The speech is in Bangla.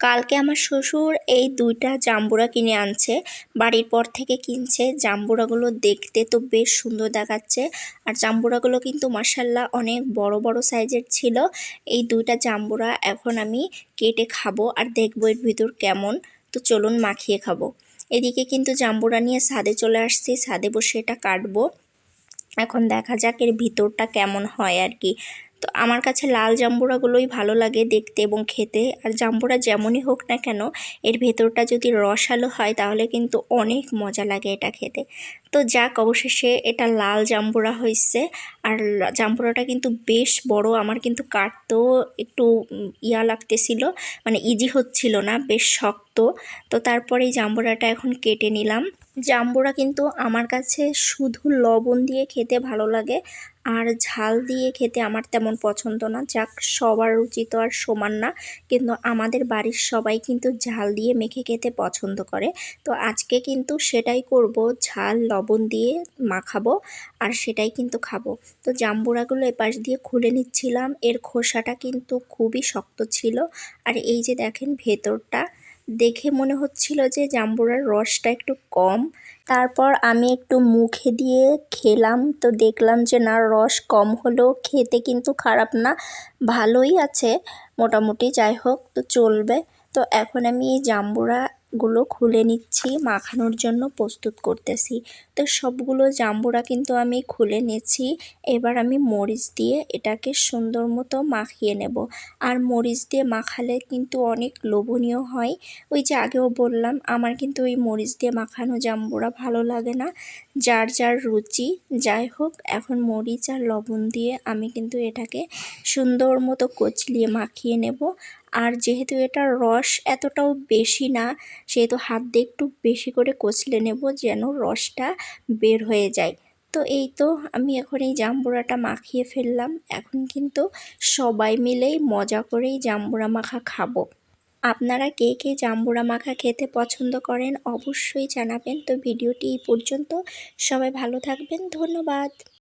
কালকে আমার শ্বশুর এই দুইটা জাম্বুরা কিনে আনছে, বাড়ির পর থেকে কিনছে। জাম্বুরাগুলো দেখতে তো বেশ সুন্দর দেখাচ্ছে। আর জাম্বুরাগুলো কিন্তু মাসাল্লাহ অনেক বড় বড় সাইজের ছিল। এই দুইটা জাম্বুরা এখন আমি কেটে খাব আর দেখব এর ভিতর কেমন। তো চলুন মাখিয়ে খাব। এদিকে কিন্তু জাম্বুরা নিয়ে ছাদে চলে আসছি। ছাদে বসে এটা কাটবো। এখন দেখা যাক এর ভিতরটা কেমন হয় আর কি। তো আমার কাছে লাল জাম্বুরাগুলোই ভালো লাগে দেখতে এবং খেতে। আর জাম্বুরা যেমনই হোক না কেন, এর ভেতরটা যদি রসালো হয় তাহলে কিন্তু অনেক মজা লাগে এটা খেতে। তো যাক, অবশেষে এটা লাল জাম্বুরা হয়েছে আর জাম্বুরাটা কিন্তু বেশ বড়, আমার কিন্তু কাটতেও একটু ইয়া লাগতেছিল মানে ইজি হচ্ছিল না, বেশ শক্ত। তো তারপরে এই জাম্বুরাটা এখন কেটে নিলাম। জাম্বুরা কিন্তু আমার কাছে শুধু লবণ দিয়ে খেতে ভালো লাগে আর ঝাল দিয়ে খেতে আমার তেমন পছন্দ না। যাক, সবার রুচি তো আর সমান না, কিন্তু আমাদের বাড়ির সবাই কিন্তু ঝাল দিয়ে মেখে খেতে পছন্দ করে। তো আজকে কিন্তু সেটাই করব, ঝাল, লবণ দিয়ে মাখাবো আর সেটাই কিন্তু খাব। তো জাম্বুরাগুলো এপাশ দিয়ে খুলে নিচ্ছিলাম, এর খোসাটা কিন্তু খুবই শক্ত ছিল। আর এই যে দেখেন ভেতরটা দেখে মনে হচ্ছিল যে জাম্বুরার রসটা একটু কম। তারপর আমি একটু মুখে দিয়ে খেলাম, তো দেখলাম যে না, রস কম হলেও খেতে কিন্তু খারাপ না, ভালোই আছে, মোটামুটি যাই হোক, তো চলবে। তো এখন আমি এই জাম্বুরা গুলো খুলে নিচ্ছি, মাখানোর জন্য প্রস্তুত করতেছি। তো সবগুলো জাম্বুরা কিন্তু আমি খুলে নিচ্ছি। এবার আমি মরিচ দিয়ে এটাকে সুন্দর মতো মাখিয়ে নেব। আর মরিচ দিয়ে মাখালে কিন্তু অনেক লোভনীয় হয়। ওই যে আগেও বললাম, আমার কিন্তু ওই মরিচ দিয়ে মাখানো জাম্বুরা ভালো লাগে না। যার যার রুচি, যাই হোক, এখন মরিচ আর লবণ দিয়ে আমি কিন্তু এটাকে সুন্দর মতো কচলিয়ে মাখিয়ে নেব। আর যেহেতু এটা রস এতটাও বেশি না, সেহেতু হাত দিয়ে একটু বেশি করে কচলে নেব যেন রসটা বের হয়ে যায়। তো এই তো আমি এখন এই জাম্বুরাটা মাখিয়ে ফেললাম। এখন কিন্তু সবাই মিলেই মজা করেই জাম্বুরা মাখা খাব। আপনারা কে কে জাম্বুরা মাখা খেতে পছন্দ করেন অবশ্যই জানাবেন। তো ভিডিওটি এই পর্যন্ত। সবাই ভালো থাকবেন। ধন্যবাদ।